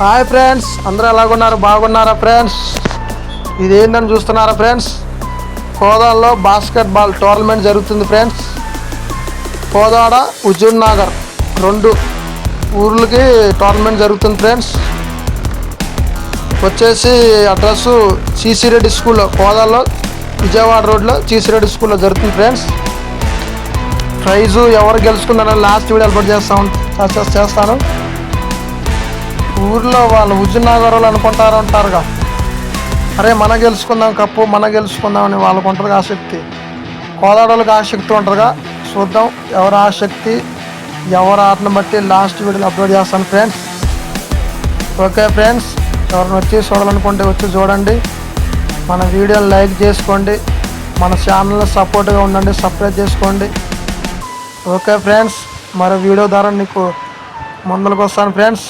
Hi friends అందరూ ఎలాగున్నారు? బాగున్నారా friends ఇది ఏంటని చూస్తున్నారా ఫ్రెండ్స్ కోదాడలో బాస్కెట్ బాల్ టోర్నమెంట్ జరుగుతుంది ఫ్రెండ్స్ కోదాడ హుజూర్ నగర్ రెండు ఊర్లకి టోర్నమెంట్ జరుగుతుంది ఫ్రెండ్స్ వచ్చేసి అడ్రస్ సిసి రెడ్డి స్కూల్లో కోదాడలో విజయవాడ రోడ్లో సిసి రెడ్డి స్కూల్లో జరుగుతుంది ఫ్రెండ్స్ ప్రైజు ఎవరు గెలుచుకున్నారని లాస్ట్ వీడియో అప్లోడ్ చేస్తాం చేస్తాను. ఊర్లో వాళ్ళు హుజునగర్లు అనుకుంటారు అంటారుగా అరే మన గెలుచుకుందాం కప్పు మన గెలుచుకుందాం అని వాళ్ళకు ఉంటుంది ఆసక్తి కోదాడోళ్ళకి ఆసక్తి ఉంటుందిగా. చూద్దాం ఎవరి ఆసక్తి ఎవరి ఆటను బట్టి లాస్ట్ వీడియోలు అప్లోడ్ చేస్తాను ఫ్రెండ్స్. ఓకే ఫ్రెండ్స్ ఎవరిని వచ్చి చూడాలనుకుంటే వచ్చి చూడండి. మన వీడియోని లైక్ చేసుకోండి. మన ఛానల్ సపోర్ట్గా ఉండండి సబ్స్క్రైబ్ చేసుకోండి. ఓకే ఫ్రెండ్స్ మరో వీడియో ద్వారా నీకు ముందరికి వస్తాను ఫ్రెండ్స్.